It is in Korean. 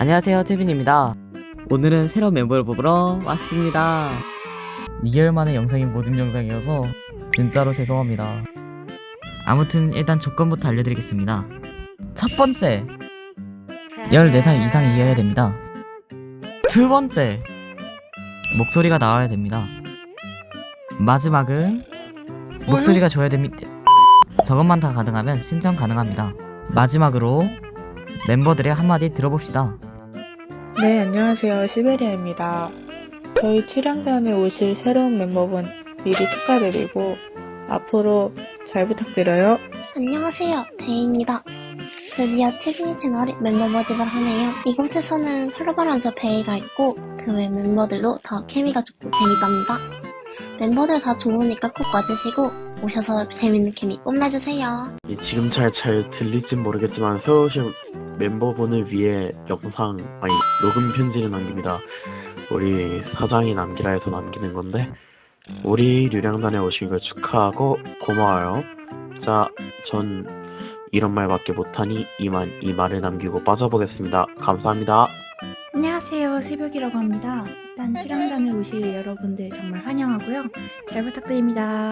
안녕하세요, 태빈입니다. 오늘은 새로운 멤버를 뽑으러 왔습니다. 2개월 만에 영상이 모든 영상이어서 진짜로 죄송합니다. 아무튼 일단 조건부터 알려드리겠습니다. 첫 번째, 14살 이상이어야 됩니다. 두 번째, 목소리가 나와야 됩니다. 마지막은 목소리가 좋아야 됩니다. 저것만 다 가능하면 신청 가능합니다. 마지막으로 멤버들의 한마디 들어봅시다. 네, 안녕하세요. 시베리아입니다. 저희 출연단에 오실 새로운 멤버분 미리 축하드리고 앞으로 잘 부탁드려요. 안녕하세요. 베이입니다. 드디어 TV 채널에 멤버 모집을 하네요. 이곳에서는 팔로바란 저 베이가 있고 그 외 멤버들도 다 케미가 좋고 재밌답니다. 멤버들 다 좋으니까 꼭 와주시고 오셔서 재밌는 케미 뽐내주세요. 이 지금 잘 잘 들릴진 모르겠지만 새로 오신 멤버분을 위해 영상 아니 녹음 편지를 남깁니다. 우리 사장이 남기라 해서 남기는 건데 우리 류량단에 오신 걸 축하하고 고마워요. 자, 전 이런 말밖에 못하니 이만 이 말을 남기고 빠져보겠습니다. 감사합니다. 안녕하세요. 새벽이라고 합니다. 일단 출연단에 오실 여러분들 정말 환영하고요. 잘 부탁드립니다.